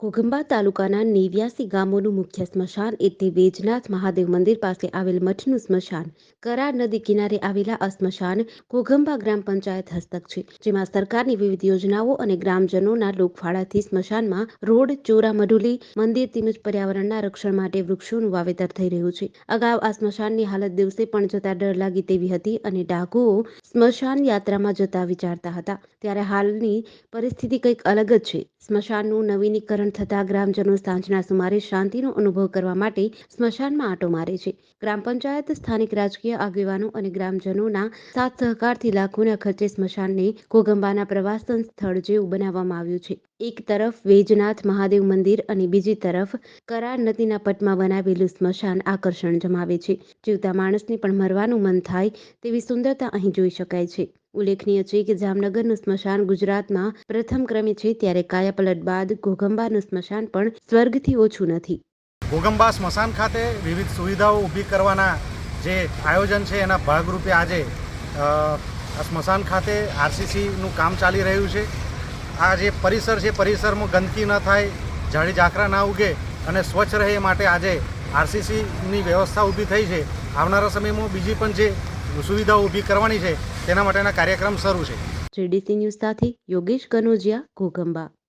ઘોઘંબા તાલુકાના નેવ્યાસી ગામોનું મુખ્ય સ્મશાન એટલે વેજનાથ મહાદેવ મંદિર પાસે આવેલ મઠનું સ્મશાન. કરાર નદી કિનારે આવેલા આ સ્મશાન ગ્રામ પંચાયત હસ્તક છે, જેમાં સરકારની વિવિધ યોજનાઓ અને ગ્રામજનોના લોકફાળાથી સ્મશાનમાં રોડ, ચોરા, મઢુલી, મંદિર તેમજ પર્યાવરણના રક્ષણ માટે વૃક્ષોનું વાવેતર થઈ રહ્યું છે. અગાઉ આ સ્મશાનની હાલત દિવસે પણ જતા ડર લાગી તેવી હતી અને ડાઘુઓ સ્મશાન યાત્રામાં જતા વિચારતા હતા. ત્યારે હાલની પરિસ્થિતિ કંઈક અલગ જ છે. સ્મશાનનું નવીનીકરણ થતા ગ્રામજનો સાંજના સુમારે શાંતિનો અનુભવ કરવા માટે સ્મશાનમાં આંટો મારે છે. ગ્રામ પંચાયત, સ્થાનિક રાજકીય આગેવાનો અને ગ્રામજનોના સાથ સહકારથી લાખોના ખર્ચે સ્મશાનને કોગંબાના પ્રવાસન સ્થળ જેવું બનાવવામાં આવ્યું છે. એક તરફ વેજનાથ મહાદેવ મંદિર અને બીજી તરફ કરાર નદીના પટમાં બનાવેલું સ્મશાન આકર્ષણ જમાવે છે. જીવતા માણસને પણ મરવાનું મન થાય તેવી સુંદરતા અહીં જોઈ શકાય છે. ઉલ્લેખનીય છે કે જામનગરનું સ્મશાન ગુજરાતમાં પ્રથમ ક્રમે છે ત્યારે કાયાપલટ બાદ ઘોઘંબાનું સ્મશાન પણ સ્વર્ગથી ઓછું નથી. ઘોઘંબા સ્મશાન ખાતે વિવિધ સુવિધાઓ ઊભી કરવાના જે આયોજન છે એના ભાગરૂપે આજે સ્મશાન ખાતે આરસીસીનું કામ ચાલી રહ્યું છે. આ જે પરિસર છે, પરિસરમાં ગંદકી ન થાય ઝાડી ઝાકરા ના ઉગે અને સ્વચ્છ રહે એ માટે આજે આરસીસીની વ્યવસ્થા ઊભી થઈ છે. આવનારા સમયમાં બીજી પણ જે સુવિધાઓ ઊભી કરવાની છે તેના માટેના કાર્યક્રમ શરૂ છે. જીડીસી ન્યૂઝ સાથે યોગેશ કનોજિયા ઘોઘંબા.